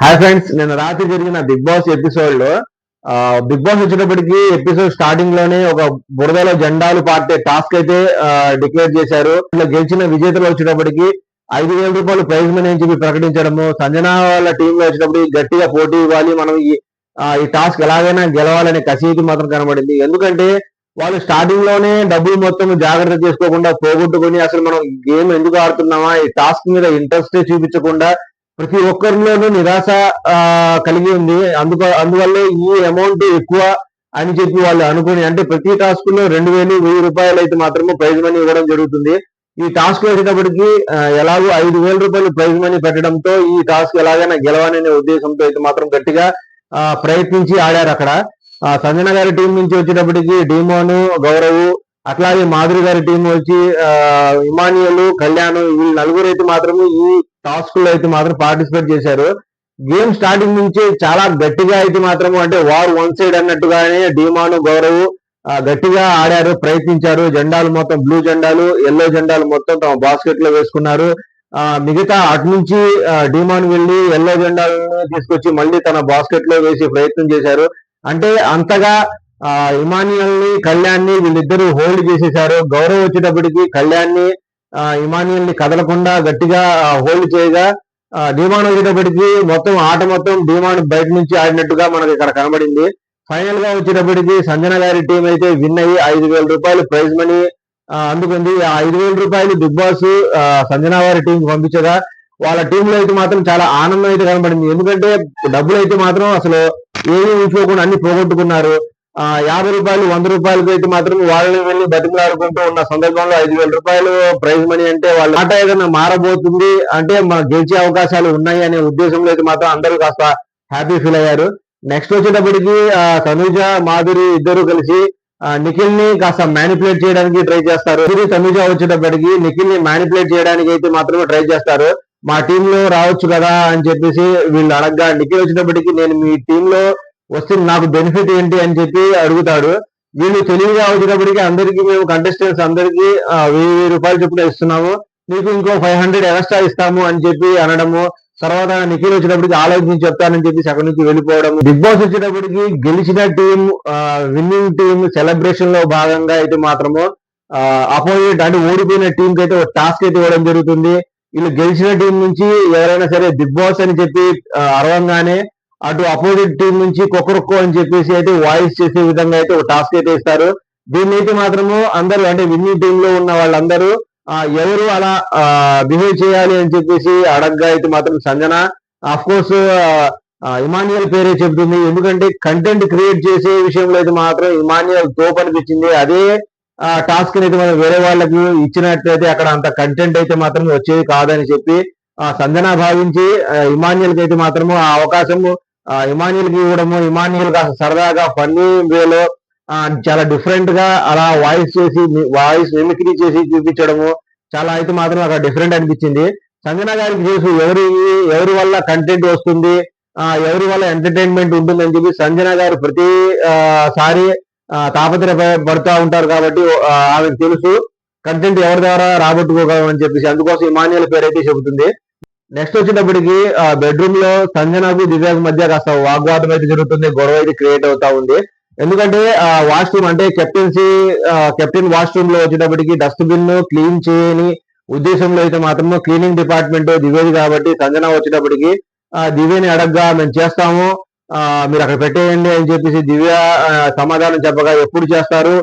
Hi friends నేను రాత్రి జరిగిన బిగ్ బాస్ ఎపిసోడ్లో బిగ్ బాస్ వచ్చేటప్పటికి ఎపిసోడ్ స్టార్టింగ్లోనే ఒక బురదలో జెండాలు పార్టీ టాస్క్ అయితే డిక్లేర్ చేశారు. ఇట్లా గెలిచిన విజేతలు వచ్చేటప్పటికి ఐదు వేల రూపాయలు ప్రైజ్ మనీ అని చెప్పి ప్రకటించడము సంజన వాళ్ళ టీం లో వచ్చేటప్పటికి గట్టిగా పోటీ ఇవ్వాలి మనం ఈ ఈ టాస్క్ ఎలాగైనా గెలవాలనే కసీతి మాత్రం కనబడింది. ఎందుకంటే వాళ్ళు స్టార్టింగ్లోనే డబ్బులు మొత్తం జాగ్రత్త చేసుకోకుండా పోగొట్టుకుని అసలు మనం గేమ్ ఎందుకు ఆడుతున్నామా ఈ టాస్క్ మీద ఇంట్రెస్ట్ చూపించకుండా ప్రతి ఒక్కరిలోనూ నిరాశ కలిగి ఉంది. అందుకు అందువల్లే ఈ అమౌంట్ ఎక్కువ అని చెప్పి వాళ్ళు అనుకుని అంటే ప్రతి టాస్క్లో రెండు వేలు వెయ్యి రూపాయలు అయితే మాత్రమే ప్రైజ్ మనీ ఇవ్వడం జరుగుతుంది. ఈ టాస్క్ వచ్చేటప్పటికి ఎలాగో ఐదు వేల రూపాయలు ప్రైజ్ మనీ పెట్టడంతో ఈ టాస్క్ ఎలాగైనా గెలవాలనే ఉద్దేశంతో అయితే మాత్రం గట్టిగా ప్రయత్నించి ఆడారు అక్కడ. సంజన గారి టీం నుంచి వచ్చేటప్పటికి డీమోను గౌరవ్ అట్లాగే మాధురి గారి టీం వచ్చి ఆ, ఇమానియలు కళ్యాణ్ వీళ్ళు నలుగురు అయితే మాత్రమే ఈ టాస్క్లో అయితే మాత్రం పార్టిసిపేట్ చేశారు. గేమ్ స్టార్టింగ్ నుంచి చాలా గట్టిగా అయితే మాత్రం అంటే వార్ వన్ సైడ్ అన్నట్టుగానే డీమాను గౌరవ్ గట్టిగా ఆడారు ప్రయత్నించారు. జెండాలు మొత్తం బ్లూ జెండాలు ఎల్లో జెండాలు మొత్తం తమ బాస్కెట్లో వేసుకున్నారు. ఆ, మిగతా అటు నుంచి ఆ, డీమాన్ వెళ్ళి ఎల్లో జెండాలను తీసుకొచ్చి మళ్ళీ తన బాస్కెట్లో వేసి ప్రయత్నం చేశారు. అంటే అంతగా ఆ ఇమానియల్ని కళ్యాణ్ని వీళ్ళిద్దరూ హోల్డ్ చేసేశారు. గౌరవ్ వచ్చేటప్పటికి కళ్యాణ్ని ఆ, ఇమానియల్ని కదలకుండా గట్టిగా హోల్డ్ చేయగా డిమాండ్ వచ్చేటప్పటికి మొత్తం ఆట మొత్తం డిమాండ్ బయట నుంచి ఆడినట్టుగా మనకి ఇక్కడ కనబడింది. ఫైనల్గా వచ్చేటప్పటికి సంజన గారి టీం అయితే విన్ అయ్యి ఐదు వేల రూపాయలు ప్రైజ్ మనీ అందుకుంది. ఆ ఐదు వేల రూపాయలు బిగ్ బాస్ ఆ, సంజన గారి టీం పంపించగా వాళ్ళ టీంలో అయితే మాత్రం చాలా ఆనందం అయితే కనబడింది. ఎందుకంటే డబ్బులు అయితే మాత్రం అసలు ఏమీ ఉంచుకోకుండా అన్ని పోగొట్టుకున్నారు. యాభై రూపాయలు వంద రూపాయలకి అయితే మాత్రం వాళ్ళని వెళ్ళి బతిమలాడుకుంటూ ఉన్న సందర్భంలో ఐదు వేల రూపాయలు ప్రైజ్ మనీ అంటే వాళ్ళ ఆట ఏదైనా మారబోతుంది అంటే మన గెలిచే అవకాశాలు ఉన్నాయి అనే ఉద్దేశంలో అయితే మాత్రం అందరూ కాస్త హ్యాపీ ఫీల్ అయ్యారు. నెక్స్ట్ వచ్చేటప్పటికి ఆ, తనుజ మాధురి ఇద్దరు కలిసి నిఖిల్ని కాస్త మ్యానిపులేట్ చేయడానికి ట్రై చేస్తారు. ఇది తనుజ వచ్చేటప్పటికి నిఖిల్ని మ్యానిపులేట్ చేయడానికి అయితే మాత్రమే ట్రై చేస్తారు. మా టీమ్లో రావచ్చు కదా అని చెప్పేసి వీళ్ళు అడగ్గా నిఖిల్ వచ్చేటప్పటికి నేను మీ టీమ్లో వస్తే నాకు బెనిఫిట్ ఏంటి అని చెప్పి అడుగుతాడు. వీళ్ళు తెలివిగా వచ్చేటప్పటికి అందరికీ మేము కంటెస్టెంట్స్ అందరికీ వెయ్యి వెయ్యి రూపాయలు చొప్పున ఇస్తున్నాము. మీకు ఇంకో ఫైవ్ హండ్రెడ్ ఎక్స్ట్రా ఇస్తాము అని చెప్పి అనడము. తర్వాత నిఖిల్ వచ్చేటప్పటికి ఆలోచించి చెప్తానని చెప్పి అక్కడి నుంచి వెళ్ళిపోవడం బిగ్ బాస్ వచ్చేటప్పటికి గెలిచిన టీం విన్నింగ్ టీం సెలబ్రేషన్లో భాగంగా అయితే మాత్రము అపోజిట్ అంటే ఓడిపోయిన టీం కి అయితే ఒక టాస్క్ అయితే ఇవ్వడం జరుగుతుంది. వీళ్ళు గెలిచిన టీం నుంచి ఎవరైనా సరే బిగ్ బాస్ అని చెప్పి అరవంగానే అటు అపోజిట్ టీం నుంచి కొక్కరొక్కో అని చెప్పేసి అయితే వాయిస్ చేసే విధంగా అయితే ఒక టాస్క్ అయితే ఇస్తారు. దీన్ని అయితే మాత్రము అందరూ అంటే విన్నింగ్ టీమ్లో ఉన్న వాళ్ళందరూ ఎవరు అలా బిహేవ్ చేయాలి అని చెప్పేసి అడగ్గా అయితే మాత్రం సంజన అఫ్ కోర్స్ పేరే చెబుతుంది. ఎందుకంటే కంటెంట్ క్రియేట్ చేసే విషయంలో అయితే మాత్రం ఇమాన్యుయల్ తోపు అనిపించింది. అదే టాస్క్ అయితే మనం వేరే వాళ్ళకి ఇచ్చినట్లయితే అక్కడ అంత కంటెంట్ అయితే మాత్రం వచ్చేది కాదని చెప్పి ఆ, సంజన భావించి ఇమాన్యుయల్కి అయితే మాత్రము ఆ అవకాశము ఇమానియల్కి ఇవ్వడము ఇమానియల్ కాస్త సరదాగా ఫన్నీ వేలో చాలా డిఫరెంట్గా అలా వాయిస్ చేసి వాయిస్ మిమిక్రీ చేసి చూపించడము చాలా అయితే మాత్రం అక్కడ డిఫరెంట్ అనిపించింది. సంజన గారికి చూసి ఎవరి ఎవరి వల్ల కంటెంట్ వస్తుంది ఆ, ఎవరి వల్ల ఎంటర్టైన్మెంట్ ఉంటుందని చెప్పి సంజన గారు ప్రతి ఆ, సారి తాపత్ర పడుతూ ఉంటారు కాబట్టి ఆమెకు తెలుసు. కంటెంట్ ఎవరి ద్వారా రాబట్టుకోగలమని చెప్పేసి అందుకోసం ఇమానియల్ పేరు అయితే చెబుతుంది. నెక్స్ట్ వచ్చేటప్పటికి బెడ్రూమ్లో సంజనకు దివ్యాకు మధ్య కాస్త వాగ్వాదం అయితే జరుగుతుంది గొడవ అయితే క్రియేట్ అవుతా ఉంది. ఎందుకంటే వాష్రూమ్ అంటే కెప్టెన్సీ కెప్టెన్ వాష్రూమ్లో వచ్చేటప్పటికి డస్ట్ బిన్ క్లీన్ చేయని ఉద్దేశంలో అయితే మాత్రము క్లీనింగ్ డిపార్ట్మెంట్ దివ్యది కాబట్టి సంజన వచ్చేటప్పటికి ఆ, దివ్యని అడగ్గా మేము చేస్తాము. మీరు అక్కడ పెట్టేయండి అని చెప్పేసి దివ్య సమాధానం చెప్పగా ఎప్పుడు చేస్తారు?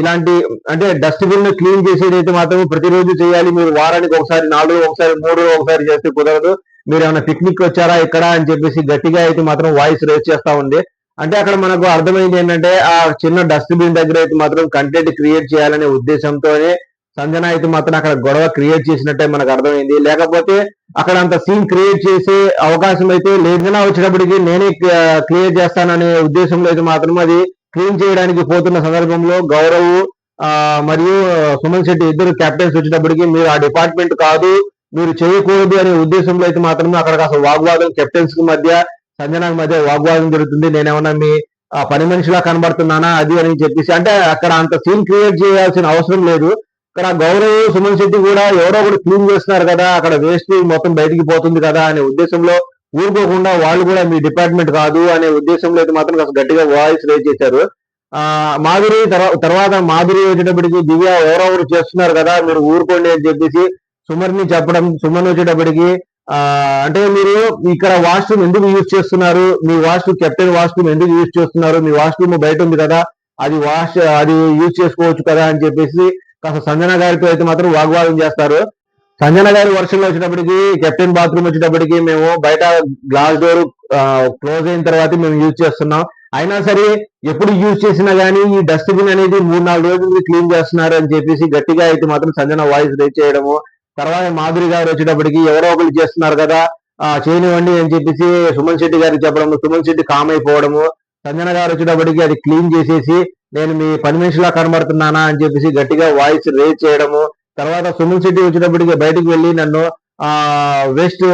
ఇలాంటి అంటే డస్ట్బిన్ క్లీన్ చేసేది అయితే మాత్రం ప్రతిరోజు చేయాలి. మీరు వారానికి ఒకసారి నాలుగు ఒకసారి మూడు ఒకసారి చేస్తే కుదరదు. మీరు ఏమైనా పిక్నిక్ వచ్చారా ఇక్కడ అని చెప్పేసి గట్టిగా అయితే మాత్రం వాయిస్ రేస్ చేస్తా ఉంది. అంటే అక్కడ మనకు అర్థమైంది ఏంటంటే ఆ చిన్న డస్ట్బిన్ దగ్గర అయితే మాత్రం కంటెంట్ క్రియేట్ చేయాలనే ఉద్దేశంతోనే సంజన అయితే మాత్రం అక్కడ గొడవ క్రియేట్ చేసినట్టే మనకు అర్థమైంది. లేకపోతే అక్కడ అంత సీన్ క్రియేట్ చేసే అవకాశం అయితే లేదన్నా వచ్చేటప్పటికి నేనే క్లియర్ చేస్తాననే ఉద్దేశంలో అయితే మాత్రం అది క్లీన్ చేయడానికి పోతున్న సందర్భంలో గౌరవ్ మరియు సుమన్ శెట్టి ఇద్దరు కెప్టెన్స్ వచ్చేటప్పటికి మీరు ఆ డిపార్ట్మెంట్ కాదు మీరు చేయకూడదు అనే ఉద్దేశంలో అయితే మాత్రమే అక్కడ కాస్త వాగ్వాదం కెప్టెన్స్కి మధ్య సంజనాకి మధ్య వాగ్వాదం జరుగుతుంది. నేనేమన్నా మీ పని మనిషిలా కనబడుతున్నానా అది అని చెప్పేసి అంటే అక్కడ అంత సీన్ క్రియేట్ చేయాల్సిన అవసరం లేదు. ఇక్కడ గౌరవ్ సుమన్ శెట్టి కూడా ఎవరో ఒకటి క్లీన్ చేస్తున్నారు కదా అక్కడ వేస్ట్ మొత్తం బయటికి పోతుంది కదా అనే ఉద్దేశంలో ఊరుకోకుండా వాళ్ళు కూడా మీ డిపార్ట్మెంట్ కాదు అనే ఉద్దేశంలో అయితే మాత్రం కాస్త గట్టిగా వాయిస్ రేజ్ చేశారు. ఆ మాధురి తర్వాత మాధురి వచ్చేటప్పటికి దివ్య ఎవరెవరు చేస్తున్నారు కదా మీరు ఊరుకోండి అని చెప్పేసి సుమర్ని చెప్పడం సుమన్ వచ్చేటప్పటికి ఆ అంటే మీరు ఇక్కడ వాష్రూమ్ ఎందుకు యూజ్ చేస్తున్నారు మీ వాష్రూమ్ కెప్టెన్ వాష్రూమ్ ఎందుకు యూజ్ చేస్తున్నారు మీ వాష్రూమ్ బయట ఉంది కదా అది వాష్ అది యూజ్ చేసుకోవచ్చు కదా అని చెప్పేసి కాస్త సంజన గారితో అయితే మాత్రం వాగ్వాదం చేస్తారు. సంజన గారి వర్షంలో వచ్చేటప్పటికి కెప్టెన్ బాత్రూమ్ వచ్చేటప్పటికి మేము బయట గ్లాస్ డోర్ క్లోజ్ అయిన తర్వాత మేము యూజ్ చేస్తున్నాం. అయినా సరే ఎప్పుడు యూజ్ చేసినా గానీ ఈ డస్ట్ బిన్ అనేది మూడు నాలుగు రోజులు క్లీన్ చేస్తున్నారు అని చెప్పేసి గట్టిగా అయితే మాత్రం సంజన వాయిస్ రేట్ చేయడము తర్వాత మాధురి గారు వచ్చేటప్పటికి ఎవరో ఒకరు చేస్తున్నారు కదా ఆ చేయనివ్వండి అని చెప్పేసి సుమన్ శెట్టి గారికి చెప్పడము సుమన్ శెట్టి కామ్ అయిపోవడము సంజన గారు వచ్చేటప్పటికి అది క్లీన్ చేసేసి నేను మీ పని మనిషిలా కనబడుతున్నానా అని చెప్పేసి గట్టిగా వాయిస్ రేజ్ చేయడము తర్వాత సునీల్ శెట్టి వచ్చేటప్పటికి బయటికి వెళ్ళి నన్ను ఆ వేస్ట్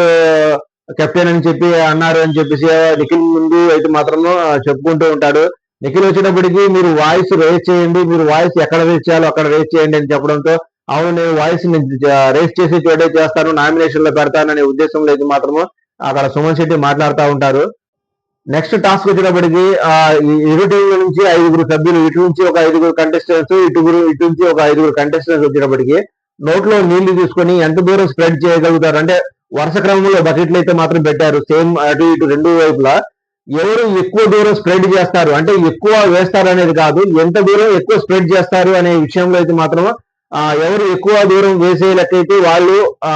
కెప్టెన్ అని చెప్పి అన్నారు అని చెప్పేసి నిఖిల్ ముందు అయితే మాత్రం చెప్పుకుంటూ ఉంటాడు. నిఖిల్ వచ్చేటప్పటికి మీరు వాయిస్ రేస్ చేయండి మీరు వాయిస్ ఎక్కడ రేస్ చేయాలో అక్కడ రేస్ చేయండి అని చెప్పడంతో అవును నేను వాయిస్ రేస్ చేసి చోటే చేస్తాను నామినేషన్లో పెడతాననే ఉద్దేశంలో అయితే మాత్రము. అక్కడ సుమన్ శెట్టి మాట్లాడుతూ ఉంటారు. నెక్స్ట్ టాస్క్ వచ్చినప్పటికీ ఆ ఇరు టీంల నుంచి ఐదుగురు సభ్యులు ఇటు నుంచి ఒక ఐదుగురు కంటెస్టెంట్స్ ఇటుగురు ఇటు నుంచి ఒక ఐదుగురు కంటెస్టెంట్స్ వచ్చినప్పటికీ నోట్లో నీళ్ళు తీసుకొని ఎంత దూరం స్ప్రెడ్ చేయగలుగుతారు? అంటే వరుస క్రమంలో బకెట్లు అయితే మాత్రం పెట్టారు. సేమ్ అటు ఇటు రెండు వైపులా. ఎవరు ఎక్కువ దూరం స్ప్రెడ్ చేస్తారు? అంటే ఎక్కువ వేస్తారు అనేది కాదు ఎంత దూరం ఎక్కువ స్ప్రెడ్ చేస్తారు అనే విషయంలో అయితే మాత్రం ఎవరు ఎక్కువ దూరం వేసే లెక్కైతే వాళ్ళు ఆ,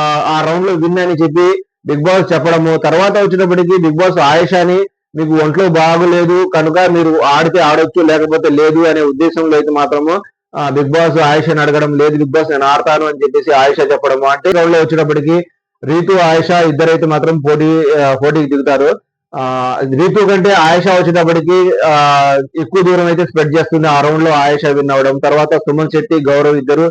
రౌండ్లో విన్ అని చెప్పి బిగ్ బాస్ చెప్పడము. తర్వాత వచ్చినప్పటికీ బిగ్ బాస్ ఆయేషాని మీకు ఒంట్లో బాగోలేదు కనుక మీరు ఆడితే ఆడొచ్చు లేకపోతే లేదు అనే ఉద్దేశంలో అయితే మాత్రము బిగ్ బాస్ ఆయుషని అడగడం లేదు. బిగ్ బాస్ నేను ఆడతాను అని చెప్పేసి ఆయుష చెప్పడము. అంటే రౌండ్లో వచ్చేటప్పటికి రీతు ఆయుష ఇద్దరైతే మాత్రం పోటీ పోటీకి దిగుతారు. ఆ రీతు కంటే ఆయుష వచ్చేటప్పటికి ఆ ఎక్కువ దూరం అయితే స్ప్రెడ్ చేస్తుంది. ఆ రౌండ్లో ఆయుష విన్ అవడం తర్వాత సుమన్ శెట్టి గౌరవ్ ఇద్దరు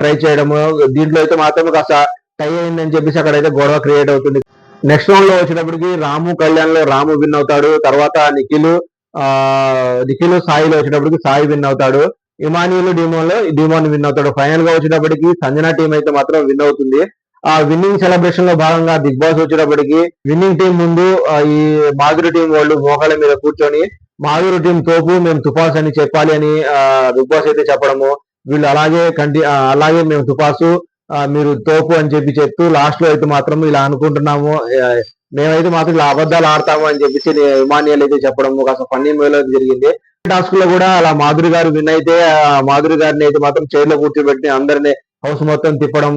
ట్రై చేయడము. దీంట్లో అయితే మాత్రం కాస్త టై అయిందని చెప్పేసి అక్కడైతే గొడవ క్రియేట్ అవుతుంది. నెక్స్ట్ రౌండ్లో వచ్చేటప్పటికి రాము కళ్యాణ్లో రాము విన్ అవుతాడు. తర్వాత నిఖిల్ ఆ నిఖిల్ సాయిలో వచ్చేటప్పటికి సాయి విన్ అవుతాడు. ఇమానియుల్ డిమోన్లో డిమోన్ విన్ అవుతాడు. ఫైనల్గా వచ్చేటప్పటికి సంజన టీం అయితే మాత్రం విన్ అవుతుంది. ఆ విన్నింగ్ సెలబ్రేషన్లో భాగంగా బిగ్ బాస్ వచ్చేటప్పటికి విన్నింగ్ టీం ముందు ఈ మాధురి టీం వాళ్ళు మోకాళ్ళ మీద కూర్చొని మాధురి టీం తోపు మేము తుపాస్ అని చెప్పాలి అని బిగ్ బాస్ అయితే చెప్పడము. వీళ్ళు అలాగే కంటి అలాగే మేము తుపాసు మీరు తోపు అని చెప్పి చెప్తూ లాస్ట్లో అయితే మాత్రం ఇలా అనుకుంటున్నాము. మేమైతే మాత్రం ఇలా అబద్ధాలు ఆడతాము అని చెప్పేసి ఇమానియల్ అయితే చెప్పడం కాస్త ఫన్నీ మేలో జరిగింది. టాస్క్లో కూడా అలా మాధురి గారు విన్ అయితే ఆ, మాధురి గారిని అయితే మాత్రం చైర్లో కూర్చోబెట్టి అందరిని హౌస్ మొత్తం తిప్పడం.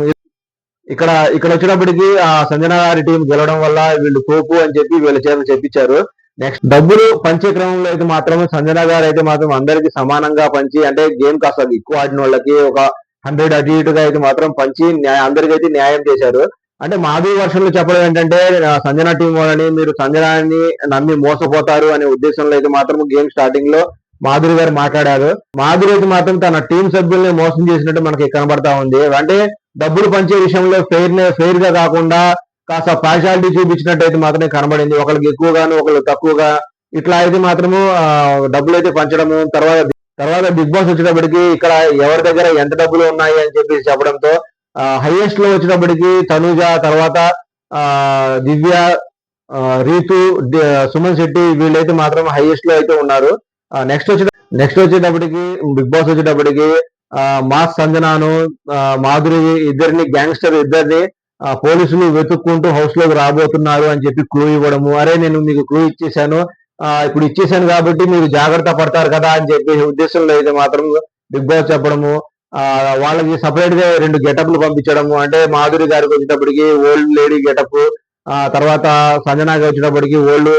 ఇక్కడ ఇక్కడ వచ్చినప్పటికి ఆ సంజన గారి టీం గెలవడం వల్ల వీళ్ళు తోపు అని చెప్పి వీళ్ళ చేత చెప్పించారు. నెక్స్ట్ డబ్బులు పంచే క్రమంలో అయితే మాత్రం సంజన గారు అయితే మాత్రం అందరికి సమానంగా పంచి అంటే గేమ్ కాస్త ఎక్కువ ఆడిన వాళ్ళకి ఒక హండ్రెడ్ అటు ఇటుగా అయితే మాత్రం పంచి న్యాయ అందరికైతే న్యాయం చేశారు. అంటే మాధవి వర్షంలో చెప్పడం ఏంటంటే సంజన టీం వాళ్ళని మీరు సంజనాన్ని నమ్మి మోసపోతారు అనే ఉద్దేశంలో అయితే మాత్రం గేమ్ స్టార్టింగ్లో మాధురి గారు మాట్లాడారు. మాధురి అయితే మాత్రం తన టీం సభ్యుల్ని మోసం చేసినట్టు మనకి కనబడతా ఉంది. అంటే డబ్బులు పంచే విషయంలో ఫెయిర్ ఫెయిర్గా కాకుండా కాస్త పార్షాలిటీ చూపించినట్టు అయితే మాత్రమే కనబడింది. ఒకరికి ఎక్కువగాను ఒకరు తక్కువగా ఇట్లా అయితే మాత్రము డబ్బులు అయితే పంచడము తర్వాత తర్వాత బిగ్ బాస్ వచ్చేటప్పటికి ఇక్కడ ఎవరి దగ్గర ఎంత డబ్బులు ఉన్నాయి అని చెప్పి చెప్పడంతో హైయెస్ట్లో వచ్చేటప్పటికి తనుజ తర్వాత ఆ దివ్య రీతు సుమన్ శెట్టి వీళ్ళైతే మాత్రం హైయెస్ట్లో అయితే ఉన్నారు. నెక్స్ట్ వచ్చే నెక్స్ట్ వచ్చేటప్పటికి బిగ్ బాస్ వచ్చేటప్పటికి ఆ, మాస్ సంజనాను ఆ, మాధురి ఇద్దరిని గ్యాంగ్స్టర్ ఇద్దరిని పోలీసులు వెతుక్కుంటూ హౌస్లోకి రాబోతున్నారు అని చెప్పి క్లూ ఇవ్వడము. అరే నేను మీకు క్లూ ఇచ్చేసాను ఇప్పుడు ఇచ్చేసాను కాబట్టి మీరు జాగ్రత్త పడతారు కదా అని చెప్పి ఉద్దేశంలో అయితే మాత్రం బిగ్ బాస్ చెప్పడము ఆ వాళ్ళకి సపరేట్గా రెండు గెటప్లు పంపించడము అంటే మాధురి గారికి వచ్చేటప్పటికి ఓల్డ్ లేడీ గెటప్ ఆ తర్వాత సంజనాకి వచ్చేటప్పటికి ఓల్డ్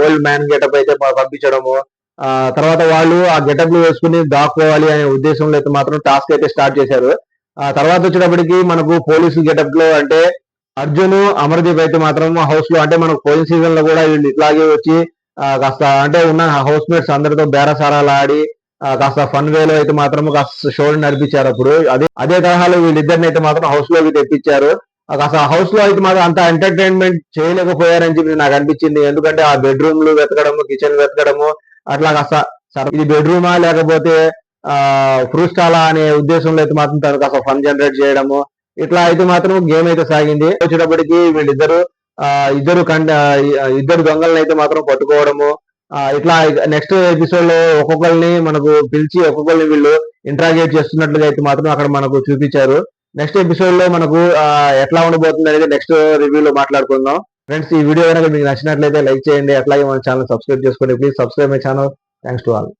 ఓల్డ్ మ్యాన్ గెటప్ అయితే పంపించడము ఆ తర్వాత వాళ్ళు ఆ గెటప్లు వేసుకుని దాక్కోవాలి అనే ఉద్దేశంలో అయితే మాత్రం టాస్క్ అయితే స్టార్ట్ చేశారు. ఆ తర్వాత వచ్చేటప్పటికి మనకు పోలీసు గెటప్లో అంటే అర్జున్ అమర్దీప్ అయితే మాత్రం హౌస్లో అంటే మనకు పోయిన సీజన్లో కూడా వీళ్ళు ఇట్లాగే వచ్చి కాస్త అంటే ఉన్న హౌస్ మేట్స్ అందరితో బేరసారాలు ఆడి ఆ, కాస్త ఫన్ వేలో అయితే మాత్రం కాస్త షోని నడిపించారు అప్పుడు. అదే అదే తరహాలో వీళ్ళిద్దరిని అయితే మాత్రం హౌస్లోకి తెప్పించారు. కాస్త హౌస్లో అయితే మాత్రం అంత ఎంటర్టైన్మెంట్ చేయలేకపోయారని చెప్పి నాకు అనిపించింది. ఎందుకంటే ఆ బెడ్రూమ్లు వెతకడము కిచెన్ వెతకడము అట్లా కాస్త సరే ఇది బెడ్రూమా లేకపోతే ఆ ఫ్రూట్ స్టాలా అనే ఉద్దేశంలో అయితే మాత్రం తను కాస్త ఫన్ జనరేట్ చేయడము ఇట్లా అయితే మాత్రం గేమ్ అయితే సాగింది. వచ్చేటప్పటికి వీళ్ళిద్దరు ఇద్దరు కంట ఇద్దరు దొంగలను అయితే మాత్రం పట్టుకోవడము. ఇట్లా నెక్స్ట్ ఎపిసోడ్లో ఒక్కొక్కరిని మనకు పిలిచి ఒక్కొక్కరిని వీళ్ళు ఇంట్రాగేట్ చేస్తున్నట్లుగా అయితే మాత్రం అక్కడ మనకు చూపించారు. నెక్స్ట్ ఎపిసోడ్లో మనకు ఎట్లా ఉండబోతుంది అనేది నెక్స్ట్ రివ్యూలో మాట్లాడుకుందాం. ఫ్రెండ్స్ ఈ వీడియో కనుక మీకు నచ్చినట్లయితే లైక్ చేయండి. అట్లాగే మన ఛానల్ సబ్స్క్రైబ్ చేసుకోండి. Please subscribe my channel thanks to all